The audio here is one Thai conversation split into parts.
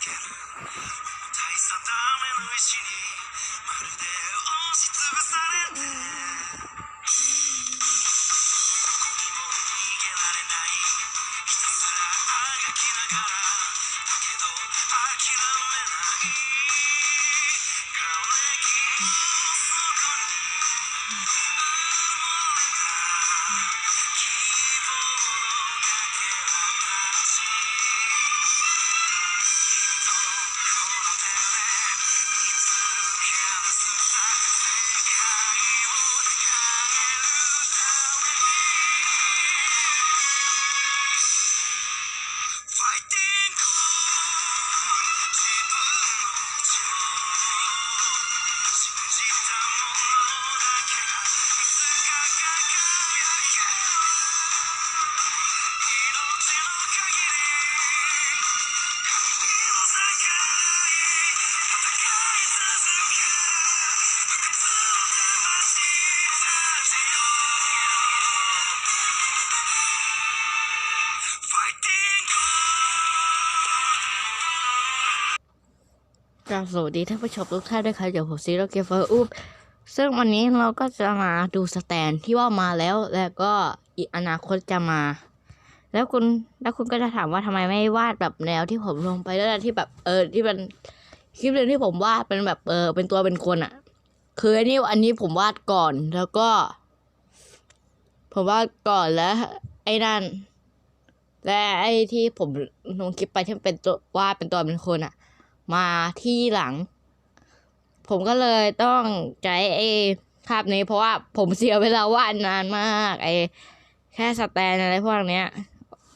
ける。大したダメの石に。 กราบสวัสดีท่านผู้ชมทุกท่านด้วยครับเดี๋ยวผมซีโร่เกมเฟอร์อุบซึ่งวันนี้เราก็จะมาดูสแตนที่ว่ามาแล้ว แล้วก็อีกอนาคตจะมา แล้วคุณแล้วคุณก็จะถามว่าทำไมไม่วาดแบบแนวที่ผมลงไปแล้วที่แบบเออที่เป็นคลิปเดียวที่ผมวาดเป็นแบบเออเป็นตัวเป็นคนอะคืออันนี้อันนี้ผมวาดก่อนแล้วก็ ผมวาดก่อนแล้ว ไอ้นั่นและไอ้ที่ผมลงคลิปไปที่เป็นตัววาดเป็นตัวเป็นคนอะ มาที่หลัง ผมก็เลยต้องใช้ไอ้ภาพนี้เพราะว่าผมเสียเวลาวาดนานมากไอ้แค่สแตนอะไรพวกเนี้ย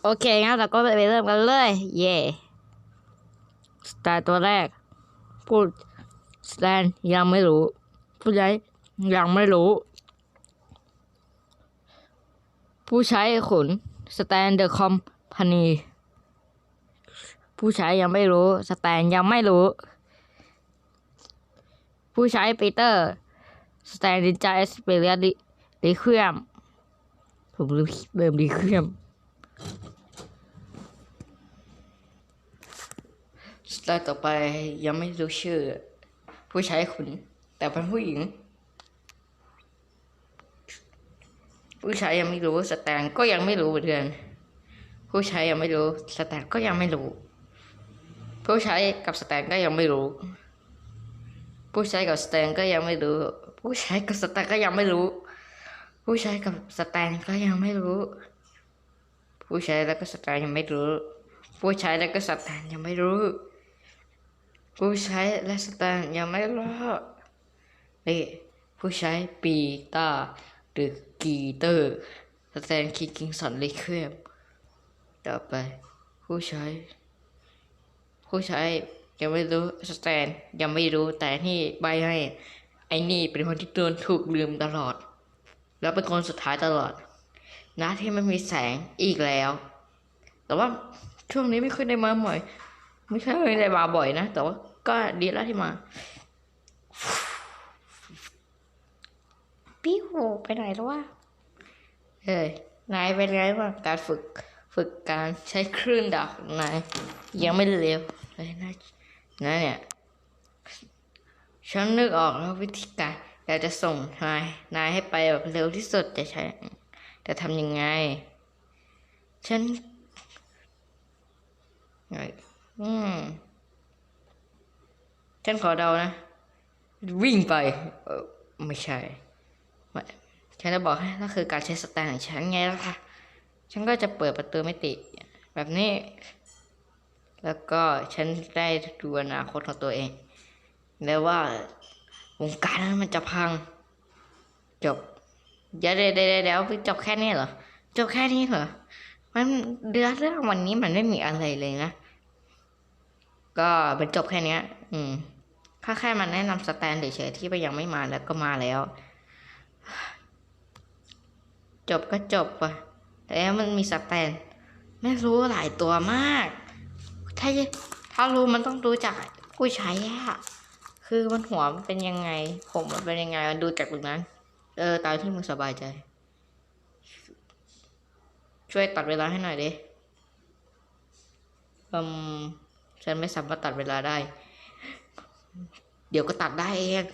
โอเคงั้นเราก็ไปเริ่มกันเลย เย่สแตนตัวแรก พูดสแตนยังไม่รู้ ผู้ใช้ยังไม่รู้ ผู้ใช้ขนสแตนเดอะคอมพานี ผู้ใช้ยังไม่รู้ สแตนยังไม่รู้ ผู้ใช้ปีเตอร์ สแตนดินจาเอสเปเรียลิเควียมผมลืมเริ่มลิเควียมสแตนต่อไปยังไม่รู้ชื่อ ผู้ใช้ขุนแต่เป็นผู้หญิง ผู้ใช้ยังไม่รู้สแตนก็ยังไม่รู้เหมือนกันผู้ใช้ยังไม่รู้สแตนก็ยังไม่รู้ ผู้ใช้กับสแตนก็ยังไม่รู้ ผู้ใช้กับสแตนก็ยังไม่รู้ ผู้ใช้กับสแตนก็ยังไม่รู้ ผู้ใช้กับสแตนก็ยังไม่รู้ ผู้ใช้แล้วก็สแตนยังไม่รู้ ผู้ใช้แล้วก็สแตนยังไม่รู้ ผู้ใช้และสแตนยังไม่รู้นี่ผู้ใช้ปีตาหรือกีเตอร์สแตนคิงกิงสันลิเคมต่อไป ผู้ใช้ ผู้ใช้ยังไม่รู้สแตนยังไม่รู้แต่นี่ใบให้ไอ้นี่เป็นคนที่โดนถูกลืมตลอด แล้วเป็นคนสุดท้ายตลอด นะที่ไม่มีแสงอีกแล้ว แต่ว่าช่วงนี้ไม่ค่อยได้มาบ่อย ไม่ค่อยได้มาบ่อยนะ แต่ว่าก็ดีแล้วที่มาพี่โหไปไหนแล้ววะเอ้ยนายเป็นไงบ้างการฝึกฝึกการใช้คลื่นดาวของนายยังไม่เร็ว เลยนะนะเนี่ย ฉันนึกออกแล้ววิธีการอยากจะส่งนายนายให้ไปแบบเร็วที่สุดจะใช้จะทำยังไง ฉันไงอืมฉันขอเดานะ วิ่งไป เออไม่ใช่ไม่ฉันจะบอกให้นั่นคือการใช้สแตนของฉันไงล่ะค่ะ ฉันก็จะเปิดประตูมิติ แบบนี้ แล้วก็ฉันได้ดูอนาคตของตัวเอง แล้วว่าวงการนั้นมันจะพัง จบเดี๋ยวเดี๋ยวเดี๋ยวเดี๋ยวจบแค่นี้เหรอ จบแค่นี้เหรอ มันเดือนเรื่องวันนี้มันไม่มีอะไรเลยนะ ก็เป็นจบแค่เนี้ยอืมค่าแค่มันแนะนำสแตนเฉยๆที่ไปยังไม่มาแล้วก็มาแล้ว จบก็จบว่ะแต่มันมีสแตน ไม่รู้หลายตัวมาก ถ้าถ้ารู้มันต้องดูจากผู้ใช้อะคือมันหัวมันเป็นยังไง ผมมันเป็นยังไงมันดูจากตรงนั้น เออตามที่มึงสบายใจ ช่วยตัดเวลาให้หน่อยดิอืมฉันไม่สามารถตัดเวลาได้ เดี๋ยวก็ตัดได้เอง